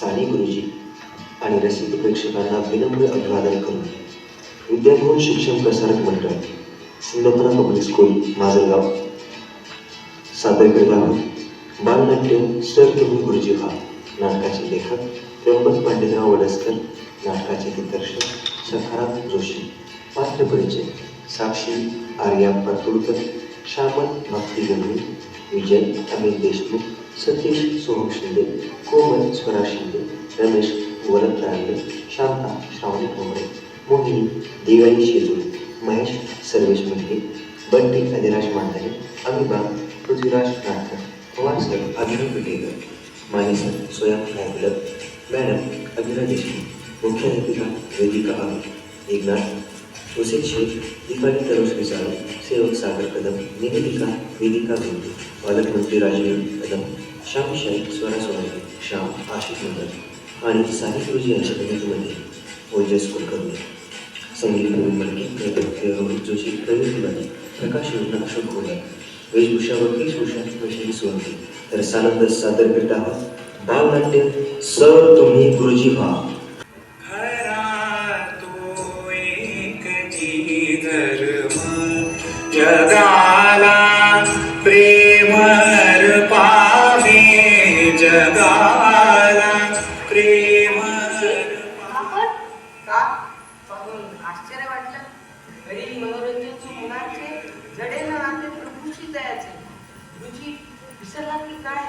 साने गुरुजी आणि रसिक प्रेक्षकांना विनम्र अभिवादन करून विद्याभवन शिक्षण प्रसारक मंडळ सिंदफना पब्लिक स्कूल माजलगाव सादर करीत आहोत बालनाट्य सर तुम्ही गुरुजी व्हा नाटकाचे लेखक त्र्यंबक पांडेराव वडसकर नाटकाचे दिग्दर्शक सखाराम जोशी पात्र परिचय साक्षी आर्या परतुळकर श्यामल भक्ती गंभीर विजय अमित देशमुख सतीश सोहम शिंदे कोमल Swara Shinde Ramesh Varad रांगले Shanta Shravani Thombare Mohini Devai Shejul Mahesh Sarvesh Munde, Banti Adhiraj Mandane Amiba Prithviraj Nathkar Pawar sir Abhinav Pitekar Mane sir Swayam Nayklar madam Abhira Deshmukh मुख्याध्यापिका वेदिका आग एकनाथ, हुसेन शेख, दीपाली तरुश्री साळव सेवक सागर कदम, निवेदिका, वेदिका भिंती पालकमंत्री राजेंद्र कदम श्याम स्वरासोबत श्याम आशिष मंडल आणि साई गुरुजी यांच्या कवितेमध्ये ओजस कुलकर्णी संगीत प्रवीण मडके नेतृत्व रोहित जोशी प्रवीण तिवारी प्रकाश योजना अशोक गोगर वेशभूषा व केशभूषा वैशाली सोनके तर सानंद सादर करीत आहोत. बालनाट्य सर तुम्ही गुरुजी व्हा. जगाला विसरला की काय?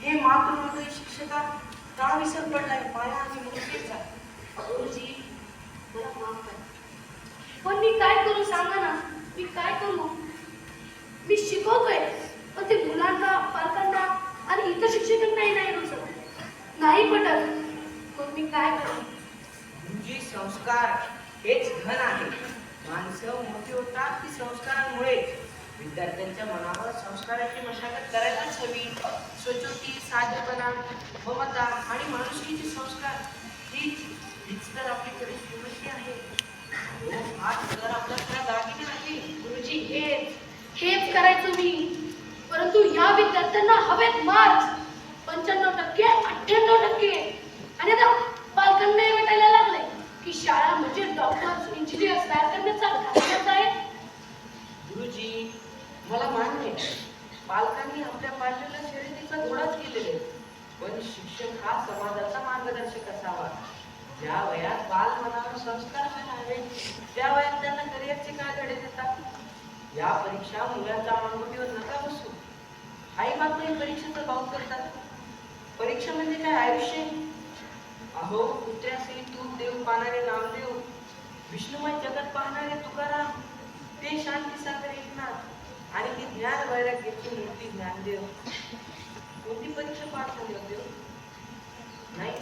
हे मातृहृदय शिक्षका का विसर पडलाय पाया आणि मुलीचा गुरुजी मला माफ करा. पण मी काय करू सांगा ना? मी काय करू मी शिकवतोय पण ते मुलांना पालकांना आणि इतर शिक्षकांनाही नाही रुचत नाही पटत मग मी काय करू गुरुजी संस्कार हेच धन आहे माणसं मोठी होतात ती संस्कारांमुळे विद्यार्थ्यांच्या मनावर संस्काराची मशागत करायलाच हवी. स्वच्छती साधेपणा ममता आणि माणुसकीचे संस्कार ही हीच तर आपली खरी श्रीमंती आहे? हो, आज तर आपला खरा दागिने आहे गुरुजी हेच हेच करायचो मी. परंतु या विद्यार्थ्यांना हवेत मार्क्स पंच्याण्णव टक्के अठ्ठ्याण्णव टक्के. आणि आता पालकांना भेटायला लागले की शाळा म्हणजे डॉक्टर्स इंजिनियर्स तयार करण्याचा आहे. गुरुजी मला मान्य आहे. पालकांनी आपल्या पाल्याला शर्यतीचा घोडाच केलेला. पण शिक्षक हा समाजाचा मार्गदर्शक असावा. ज्या वयात बाल मनावर संस्कार घालावे त्या वयात त्यांना करिअरचे काय धडे देतात? या परीक्षा मुलाच्या मानगुटीवर नका बसू. आई बाप हे परीक्षेचा भाव करतात. परीक्षा म्हणजे काय आयुष्य? अहो कुत्र्यासी तूप देव पाहणारे नामदेव विष्णुमय जगत पाहणारे तुकाराम ते शांती सागर एकनाथ आणि ती ज्ञान वैराग्याची मूर्ती ज्ञानदेव. कोणती परीक्षा पास झाली होती हो? नाही.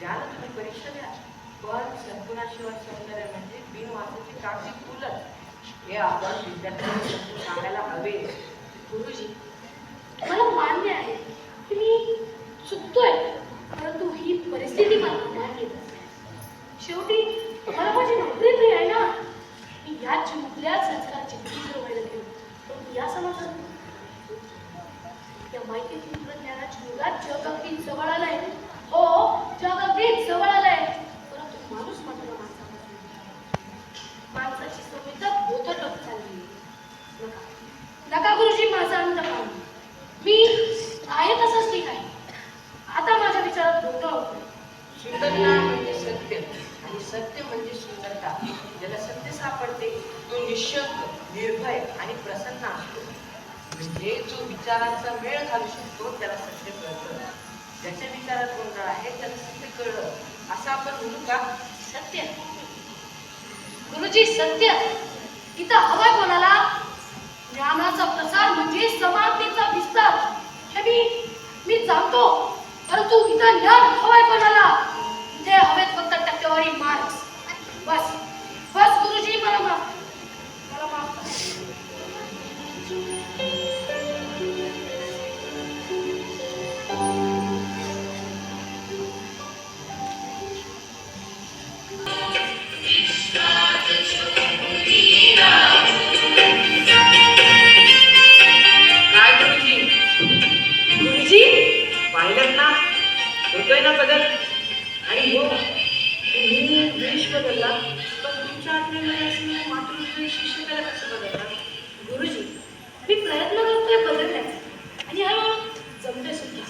त्यानं तुम्ही परीक्षा द्या. पण संपुणाशिवाय सौंदर्य म्हणजे बिनवासाची कागदी फुलच हे आपण विद्यार्थ्यांना सांगायला हवे. गुरुजी मला मान्य आहे. की मी चुकतोय. परंतु ही परिस्थिती मला मान्य शेवटी मला माझी नोकरी तरी आहे ना? मी या चुकल्या संस्कार या समाजात या माहिती तंत्रज्ञानाची युगात जग अगदी जवळ आला सापडते तो निशंक निर्भय आणि प्रसन्न असतो. म्हणजे जो विचारांचा वेळ घालू शकतो त्याला सत्य कळतं. ज्याच्या विचारात गोंधळ आहे त्याला सत्य कळलं. असं आपण म्हणू का? सत्य. गुरुजी सत्य. इथं हवं कोणाला? ज्ञानाचा प्रसार म्हणजे समानतेचा विस्तार. हे मी मी जाणतो. परंतु इथं ज्ञान हवंय कोणाला? इथे हवेत फक्त टक्केवारी मार्क्स. बस. ना बदल. आणि हो तुम्ही द्वेष बदलला पण तुमच्या आत्म्यामध्ये असलेल्या मातृत्व शिक्षकाला कसं बदलला? गुरुजी मी प्रयत्न करतोय बदलण्याचा. आणि हळूहळू जमते सुद्धा.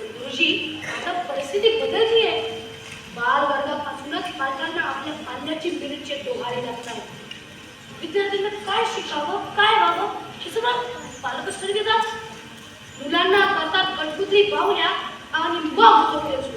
गुरुजी आता परिस्थिती बदलली आहे. बाल वर्गापासूनच पालकांना आपल्या पाल्याची मिरचे डोहाळे लागतात. विद्यार्थ्यांना काय शिकावं काय व्हावं हे सगळं पालकच ठरवितात मुलांना करतात कटपुतली पाहुण्या आणि मग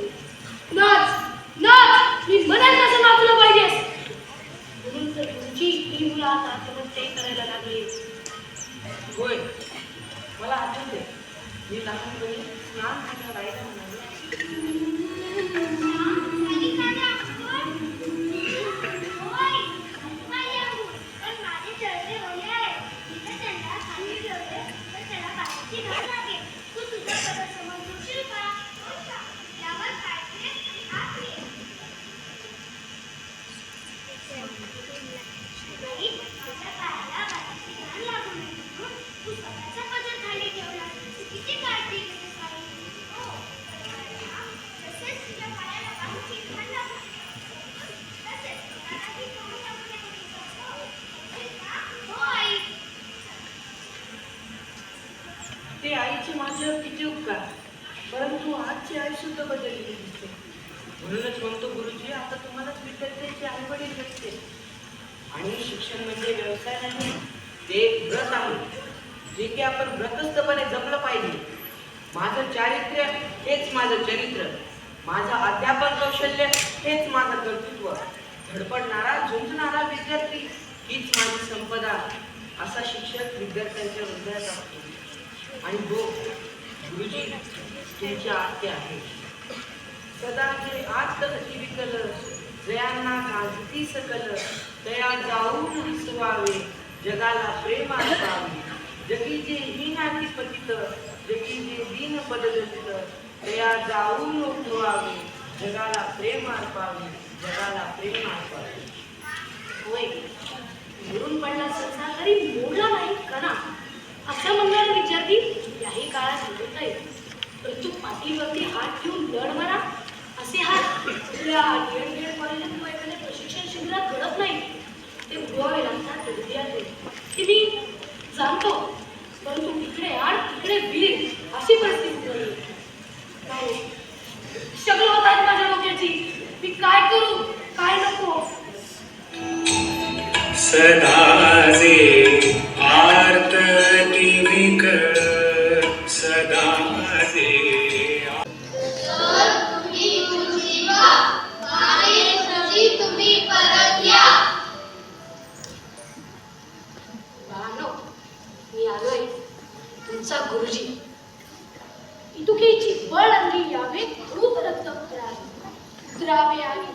म्हणूनच म्हणतो गुरुजी आता तुम्हालाच विद्यार्थ्यांची आई वडील भेटते. आणि शिक्षण म्हणजे व्यवसाय नाही ते व्रत आहे. जे की आपण व्रतस्थपणे जपलं पाहिजे. माझं चारित्र्य हेच माझं चरित्र. माझं अध्यापन कौशल्य हेच माझं कर्तृत्व. धडपडणारा झुंजणारा विद्यार्थी हीच माझी संपदा. असा शिक्षक विद्यार्थ्यांच्या हृदयात असतो. आणि जो गुरुजी त्यांची आरती आहे. सदा जे आत विकल जयांना घालती सकल तया जाऊन हसवावे जगाला प्रेम असावे जगी जे हीनाती पतित जगी जे दीन पददलित तया जाऊन उठवावे जगाला प्रेम अर्पावे जगाला प्रेम अर्पावे होय. मुरून पडला संसार तरी मोडला नाही कणा असं म्हणणारे विद्यार्थी याही काळात मिळत आहेत परंतु पाठीवरती हात ठेवून लढ मारा असे हात आपल्या डीएड कॉलेजात किंवा एखाद्या प्रशिक्षण शिबिरात घडत नाही ते उडवावे लागतात विद्यार्थी हे मी जाणतो परंतु इकडे आड वीर अशी परिस्थिती झाली होत आहेत माझ्या डोक्याची. मी काय करू? काय नको? सदा जे आर्तती विकळ grabe